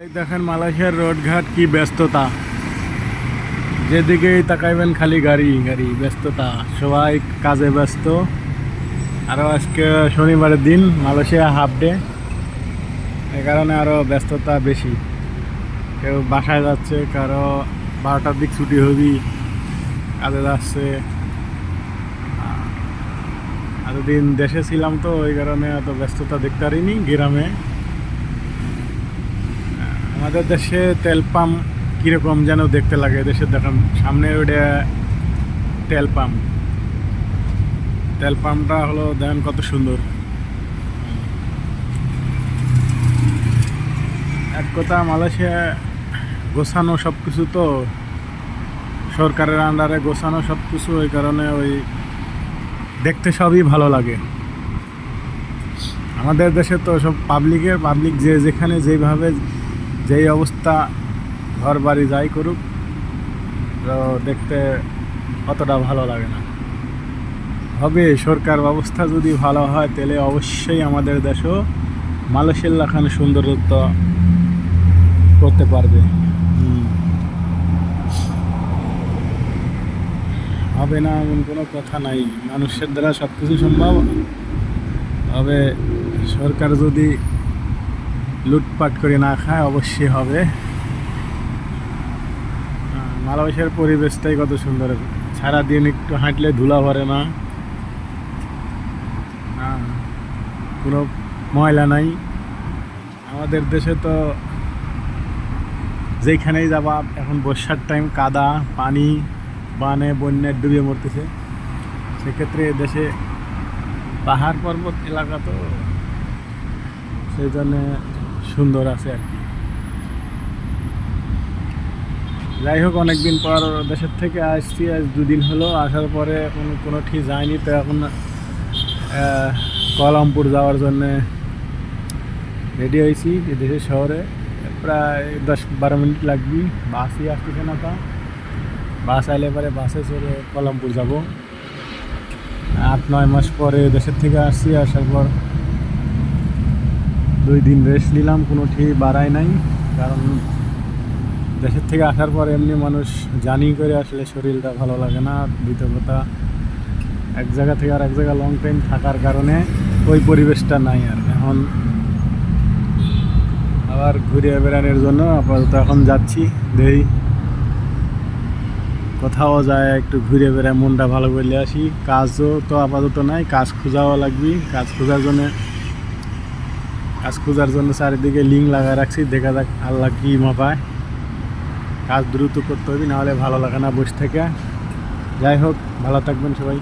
দেখেন মালয়েশিয়ার রোডঘাট কি ব্যস্ততা। যেদিকেই তাকাইবেন খালি গাড়ি গাড়ি, ব্যস্ততা। সবাই কাজে ব্যস্ত। আরও আজকে শনিবারের দিন, মালয়েশিয়া হাফ ডে। এই কারণে আরও ব্যস্ততা বেশি। কেউ বাসায় যাচ্ছে, কারও বারোটার দিক ছুটি হবি, কাজে যাচ্ছে। এতদিন দেশে ছিলাম তো ওই কারণে এত ব্যস্ততা দেখতে পারিনি গ্রামে। আমাদের দেশে তেল পাম্প কীরকম যেন দেখতে লাগে? দেশের দেখেন, সামনে ওইটা তেল পাম্প। তেল পাম্পটা হলো, দেখেন কত সুন্দর। এক কথা, মালয়েশিয়া গোছানো সব কিছু তো, সরকারের আন্ডারে গোছানো সব কিছু ওই কারণে ওই দেখতে সবই ভালো লাগে। আমাদের দেশে তো সব পাবলিকের পাবলিক যে যেখানে যেভাবে যেই অবস্থা, ঘর বাড়ি যাই করুক দেখতে অতটা ভালো লাগে না। হবে, সরকার ব্যবস্থা যদি ভালো হয়, তাহলে অবশ্যই আমাদের দেশও মালয়েশিয়ার লাখান সৌন্দর্যত্ব করতে পারবে। হবে না, এমন কোনো কথা নাই। মানুষের দ্বারা সব কিছু সম্ভব। তবে সরকার যদি লুটপাট করে না খায়, অবশ্যই হবে। মালয়েশিয়ার পরিবেশটাই কত সুন্দর। সারাদিন একটু হাঁটলে ধুলা ভরে না। কোনো ময়লা নাই। আমাদের দেশে তো যেখানেই যাবা, এখন বর্ষার টাইম কাদা, পানি, বানে বন্যায় ডুবে মরতেছে। সেক্ষেত্রে দেশে পাহাড় পর্বত এলাকা তো, সেই জন্যে সুন্দর আছে আর কি। যাই হোক, অনেকদিন পর দেশের থেকে আসছি, আজ দুদিন হলো, আসার পরে কোনো কোনো ঠিক যায়নি, তো এখন কলামপুর যাওয়ার জন্যে রেডি হয়েছি, দেশের শহরে। প্রায় দশ বারো মিনিট লাগবে, বাসই আসতেছে না তা। বাস আইলে পরে বাসে চড়ে কলামপুর যাব। আট, নয় মাস পরে দেশের থেকে আসছি, আসার পর দুই দিন রেস্ট নিলাম, কোনো ঠিক বাড়াই নাই। কারণ দেশের থেকে আসার পর এমনি মানুষ জানি করে আসলে শরীরটা ভালো লাগে না দ্বিতীয় কথা এক জায়গা থেকে আর এক জায়গা লং টাইম থাকার কারণে ওই পরিবেশটা নাই আর। এখন আবার ঘুরে বেড়ানোর জন্য আপাতত এখন যাচ্ছি, দেই। কোথাও যায় একটু ঘুরে বেড়ায়, মনটা ভালো করলে আসি। কাজও তো আপাতত নাই, কাজ খোঁজাও লাগবে। কাজ খোঁজার জন্য কাজ খোঁজার জন্য চারিদিকে লিঙ্ক লাগায় রাখছি। দেখা যাক আল্লাহ কি মাপায় কাজ দ্রুত করতে হবে, নাহলে ভালো লাগে না বসে থেকে। যাই হোক, ভালো থাকবেন সবাই।